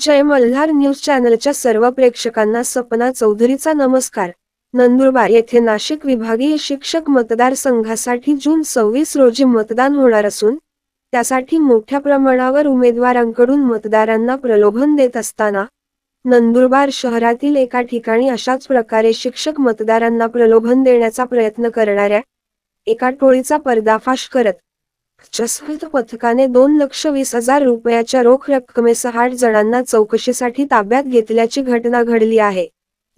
जय Malhar news चॅनलच्या सर्व प्रेक्षकांना सपना चौधरीचा नमस्कार. नंदुरबार येथे नाशिक विभागीय शिक्षक मतदारसंघासाठी जून सव्वीस रोजी मतदान होणार असून त्यासाठी मोठ्या प्रमाणावर उमेदवारांकडून मतदारांना प्रलोभन देत असताना नंदुरबार शहरातील एका ठिकाणी अशाच प्रकारे शिक्षक मतदारांना प्रलोभन देण्याचा प्रयत्न करणाऱ्या एका टोळीचा पर्दाफाश करत जसवीत पथकाने दोन लक्ष वीस हजार रुपयाच्या रोख रक्कमेसह आठ जणांना चौकशीसाठी ताब्यात घेतल्याची घटना घडली आहे.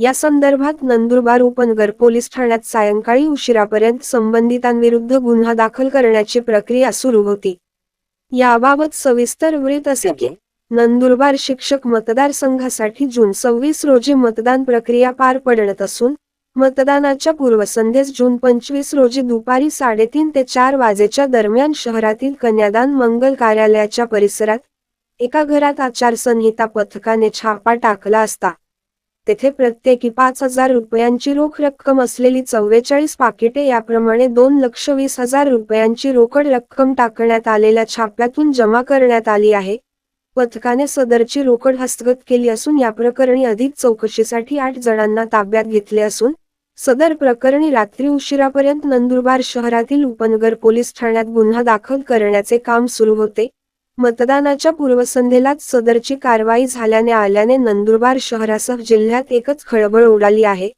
या संदर्भात नंदुरबार उपनगर पोलीस ठाण्यात सायंकाळी उशिरापर्यंत संबंधितांविरुद्ध गुन्हा दाखल करण्याची प्रक्रिया सुरू होती. याबाबत सविस्तर वृत्त असे की नंदुरबार शिक्षक मतदारसंघासाठी जून सव्वीस रोजी मतदान प्रक्रिया पार पडत असून मतदानाच्या पूर्वसंध्येस जून पंचवीस रोजी दुपारी साडेतीन ते चार वाजेच्या दरम्यान शहरातील कन्यादान मंगल कार्यालयाच्या परिसरात एका घरात आचारसंहिता पथकाने छापा टाकला असता. तेथे प्रत्येकी पाच हजार रुपयांची रोख रक्कम असलेली चव्वेचाळीस पाकिटे याप्रमाणे दोन लक्ष वीस हजार रुपयांची रोकड रक्कम टाकण्यात आलेल्या छाप्यातून जमा करण्यात आली आहे. पथकाने सदरची रोकड हस्तगत केली असून या प्रकरणी अधिक चौकशीसाठी आठ जणांना ताब्यात घेतले असून सदर प्रकरणी रात्री उशिरापर्यंत नंदुरबार शहरातील उपनगर पोलीस ठाण्यात गुन्हा दाखल करण्याचे काम सुरू होते. मतदानाच्या पूर्वसंध्येलाच सदरची कारवाई झाल्याने आल्याने नंदुरबार शहरासह जिल्ह्यात एकच खळबळ उडाली आहे.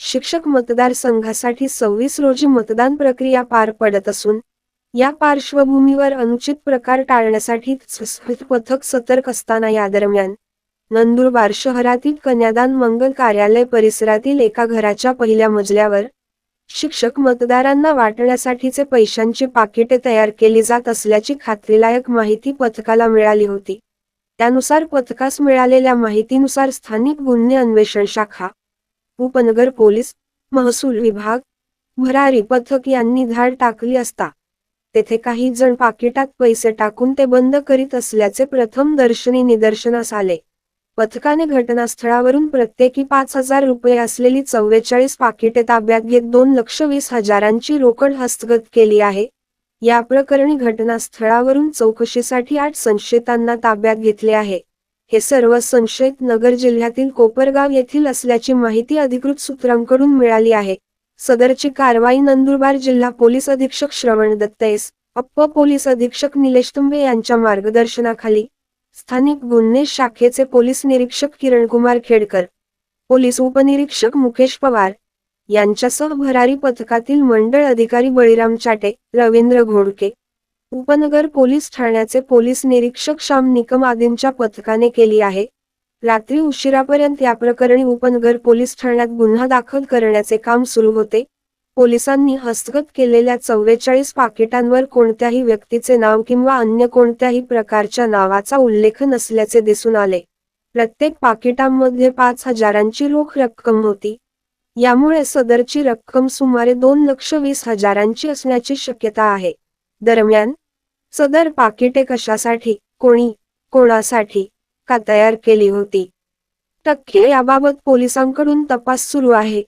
शिक्षक मतदारसंघासाठी सव्वीस रोजी मतदान प्रक्रिया पार पडत असून या पार्श्वभूमीवर अनुचित प्रकार टाळण्यासाठी पथक सतर्क असताना या दरम्यान नंदुरबार शहरातील कन्यादान मंगल कार्यालय परिसरातील एका घराच्या पहिल्या मजल्यावर शिक्षक मतदारांना वाटण्यासाठीचे पैशांची पाकिटे तयार केली जात असल्याची खात्रीलायक माहिती पथकाला मिळाली होती. त्यानुसार पथकास मिळालेल्या माहितीनुसार स्थानिक गुन्हे अन्वेषण शाखा उपनगर पोलीस महसूल विभाग भरारी पथक यांनी धाड टाकली असता तेथे काही जण पाकिटात पैसे टाकून ते बंद करीत असल्याचे प्रथम दर्शनी निदर्शनास आले. पथकाने घटनास्थळावरून प्रत्येकी पाच हजार रुपये असलेली चव्वेचाळीस पाकिटे ताब्यात घेत दोन लक्ष वीस हजारांची रोकड हस्तगत केली आहे. या प्रकरणी घटनास्थळावरून चौकशीसाठी आठ संशयितांना ताब्यात घेतले आहे. हे सर्व संशयित नगर जिल्ह्यातील कोपरगाव येथील असल्याची माहिती अधिकृत सूत्रांकडून मिळाली आहे. सदरची कारवाई नंदुरबार जिल्हा पोलीस अधीक्षक श्रवण दत्तेस अप्प पोलीस अधीक्षक निलेश तुंबे यांच्या मार्गदर्शनाखाली स्थानिक गुन्हे शाखेचे पोलीस निरीक्षक किरणकुमार खेडकर पोलीस उपनिरीक्षक मुकेश पवार यांच्यासह भरारी पथकातील मंडळ अधिकारी बळीराम चाटे रवींद्र घोडके उपनगर पोलीस ठाण्याचे पोलीस निरीक्षक श्याम निकम आदींच्या पथकाने केली आहे. रात्री उशिरापर्यंत या प्रकरणी उपनगर पोलीस ठाण्यात गुन्हा दाखल करण्याचे काम सुरू होते. पोलिसांनी हस्तगत केलेल्या चव्वेचाळीस पाकिटांवर कोणत्याही व्यक्तीचे नाव किंवा अन्य कोणत्याही प्रकारच्या नावाचा उल्लेख नसल्याचे दिसून आले. प्रत्येक पाकिटांमध्ये पाच हजारांची रोख रक्कम होती. यामुळे सदरची रक्कम सुमारे दोन लक्ष वीस हजारांची असण्याची शक्यता आहे. दरम्यान सदर पाकिटे कशासाठी कोणी कोणासाठी का तयार केली होती? टक्के याबाबत पोलिसांकडून तपास सुरू आहे.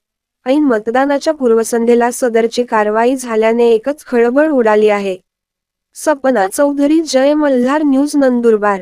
ऐन मतदानाच्या पूर्वसंध्येला सदरची कारवाई झाल्याने एकच खळबळ उडाली आहे. सपना चौधरी जय मल्हार न्यूज नंदुरबार.